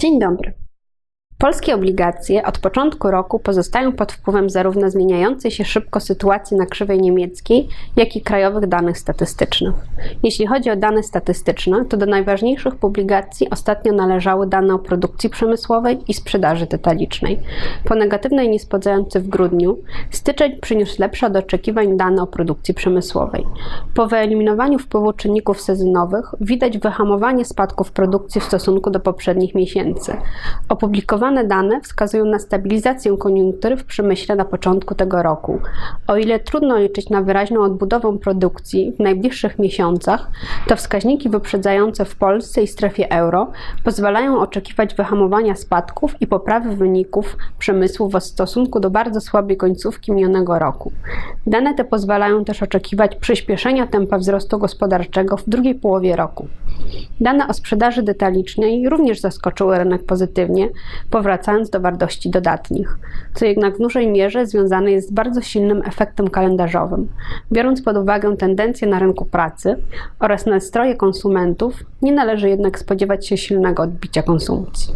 Dzień dobry. Polskie obligacje od początku roku pozostają pod wpływem zarówno zmieniającej się szybko sytuacji na krzywej niemieckiej, jak i krajowych danych statystycznych. Jeśli chodzi o dane statystyczne, to do najważniejszych publikacji ostatnio należały dane o produkcji przemysłowej i sprzedaży detalicznej. Po negatywnej niespodziance w grudniu, styczeń przyniósł lepsze od oczekiwań dane o produkcji przemysłowej. Po wyeliminowaniu wpływu czynników sezonowych widać wyhamowanie spadków produkcji w stosunku do poprzednich miesięcy. Opublikowane dane wskazują na stabilizację koniunktury w przemyśle na początku tego roku. O ile trudno liczyć na wyraźną odbudowę produkcji w najbliższych miesiącach, to wskaźniki wyprzedzające w Polsce i strefie euro pozwalają oczekiwać wyhamowania spadków i poprawy wyników przemysłu w stosunku do bardzo słabej końcówki minionego roku. Dane te pozwalają też oczekiwać przyspieszenia tempa wzrostu gospodarczego w drugiej połowie roku. Dane o sprzedaży detalicznej również zaskoczyły rynek pozytywnie, powracając do wartości dodatnich, co jednak w dużej mierze związane jest z bardzo silnym efektem kalendarzowym. Biorąc pod uwagę tendencje na rynku pracy oraz nastroje konsumentów, nie należy jednak spodziewać się silnego odbicia konsumpcji.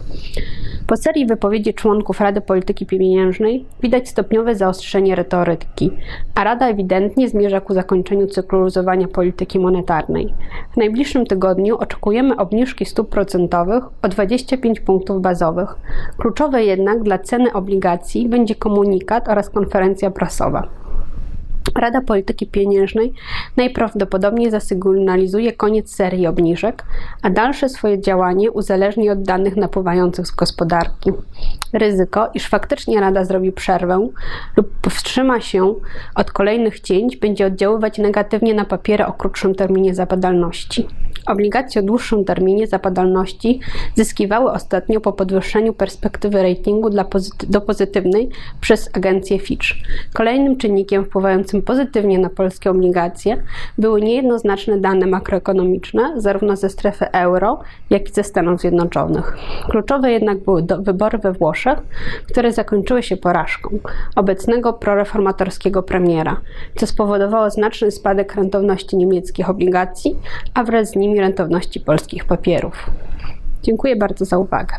Po serii wypowiedzi członków Rady Polityki Pieniężnej widać stopniowe zaostrzenie retoryki, a Rada ewidentnie zmierza ku zakończeniu cyklu luzowania polityki monetarnej. W najbliższym tygodniu oczekujemy obniżki stóp procentowych o 25 punktów bazowych. Kluczowe jednak dla ceny obligacji będzie komunikat oraz konferencja prasowa. Rada Polityki Pieniężnej najprawdopodobniej zasygnalizuje koniec serii obniżek, a dalsze swoje działanie uzależni od danych napływających z gospodarki. Ryzyko, iż faktycznie Rada zrobi przerwę lub powstrzyma się od kolejnych cięć, będzie oddziaływać negatywnie na papiery o krótszym terminie zapadalności. Obligacje o dłuższym terminie zapadalności zyskiwały ostatnio po podwyższeniu perspektywy ratingu pozyty do pozytywnej przez agencję Fitch. Kolejnym czynnikiem wpływającym pozytywnie na polskie obligacje były niejednoznaczne dane makroekonomiczne, zarówno ze strefy euro, jak i ze Stanów Zjednoczonych. Kluczowe jednak były wybory we Włoszech, które zakończyły się porażką obecnego proreformatorskiego premiera, co spowodowało znaczny spadek rentowności niemieckich obligacji, a wraz z nimi rentowności polskich papierów. Dziękuję bardzo za uwagę.